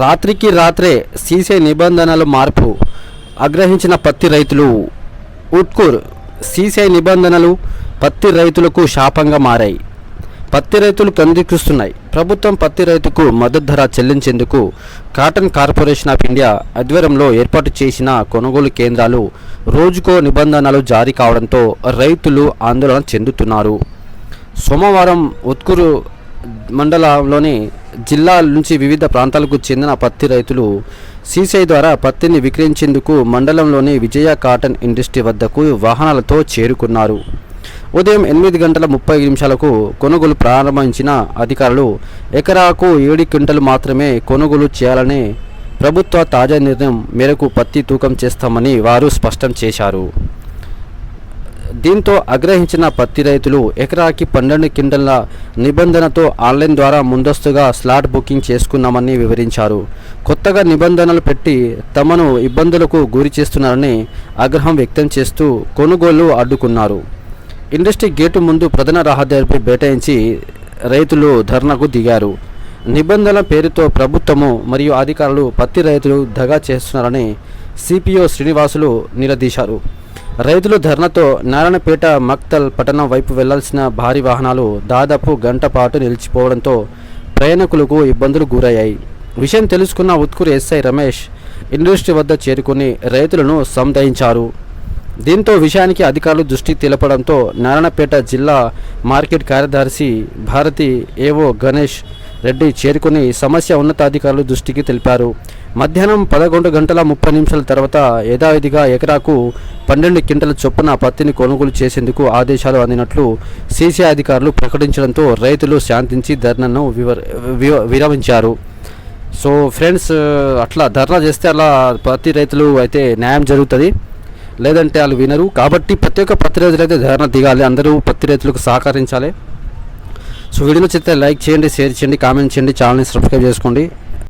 రాత్రికి రాత్రే సీసీ నిబంధనలు మార్పు ఆగ్రహించిన పత్తి రైతులు. ఉట్కూర్ సీసీఐ నిబంధనలు పత్తి రైతులకు శాపంగా మారాయి. పత్తి రైతులు కందికిస్తున్నాయి ప్రభుత్వం పత్తి రైతుకు మద్దతు ధర చెల్లించేందుకు కాటన్ కార్పొరేషన్ ఆఫ్ ఇండియా ఆధ్వర్యంలో ఏర్పాటు చేసిన కొనుగోలు కేంద్రాలు రోజుకో నిబంధనలు జారీ కావడంతో రైతులు ఆందోళన చెందుతున్నారు. సోమవారం ఉత్కూరు మండలంలోని జిల్లాల నుంచి వివిధ ప్రాంతాలకు చెందిన పత్తి రైతులు సీసీఐ ద్వారా పత్తిని విక్రయించేందుకు మండలంలోని విజయ కాటన్ ఇండస్ట్రీ వద్దకు వాహనాలతో చేరుకున్నారు. ఉదయం ఎనిమిది గంటల ముప్పై నిమిషాలకు కొనుగోలు ప్రారంభించిన అధికారులు ఎకరాకు ఏడు క్వింటలు మాత్రమే కొనుగోలు చేయాలని ప్రభుత్వ తాజా నిర్ణయం మేరకు పత్తి తూకం చేస్తామని వారు స్పష్టం చేశారు. దీంతో ఆగ్రహించిన పత్తి రైతులు ఎకరాకి పన్నెండు కిండల నిబంధనతో ఆన్లైన్ ద్వారా ముందస్తుగా స్లాట్ బుకింగ్ చేసుకున్నామని వివరించారు. కొత్తగా నిబంధనలు పెట్టి తమను ఇబ్బందులకు గురి చేస్తున్నారని ఆగ్రహం వ్యక్తం చేస్తూ కొనుగోలు అడ్డుకున్నారు. ఇండస్ట్రీ గేటు ముందు ప్రధాన రహదారిపై బైఠాయించి రైతులు ధర్నాకు దిగారు. నిబంధనల పేరుతో ప్రభుత్వము మరియు అధికారులు పత్తి రైతులు దగా చేస్తున్నారని సిపిఓ శ్రీనివాసులు నిలదీశారు. రైతులు ధర్నాతో నారాయణపేట మక్తల్ పట్టణం వైపు వెళ్ళాల్సిన భారీ వాహనాలు దాదాపు గంట పాటు నిలిచిపోవడంతో ప్రయాణికులకు ఇబ్బందులు గురయ్యాయి. విషయం తెలుసుకున్న ఉత్కూరు ఎస్ఐ రమేష్ ఇండస్ట్రీ వద్ద చేరుకుని రైతులను సంధాయించారు దీంతో విషయానికి అధికారులు దృష్టి తెలపడంతో నారాయణపేట జిల్లా మార్కెట్ కార్యదర్శి భారతి ఏవో గణేష్ రెడ్డి చేరుకుని సమస్య ఉన్నతాధికారులు దృష్టికి తెలిపారు. మధ్యాహ్నం పదకొండు గంటల ముప్పై నిమిషాల తర్వాత యథావిధిగా ఎకరాకు పన్నెండు క్వింటల చొప్పున పత్తిని కొనుగోలు చేసేందుకు ఆదేశాలు అందినట్లు సీసీఐ అధికారులు ప్రకటించడంతో రైతులు శాంతించి ధర్నాను వివర వి- విరమించారు. సో ఫ్రెండ్స్ అట్లా ధర్నా చేస్తే అలా పత్తి రైతులు అయితే న్యాయం జరుగుతుంది. లేదంటే వాళ్ళు వినరు. కాబట్టి ప్రతి ఒక్క పత్తి రైతులు అయితే ధర్నా దిగాలి. అందరూ పత్తి రైతులకు సహకరించాలి. సో వీడియో చెప్తే లైక్ చేయండి షేర్ చేయండి కామెంట్ చేయండి ఛానల్ని సబ్స్క్రైబ్ చేసుకోండి.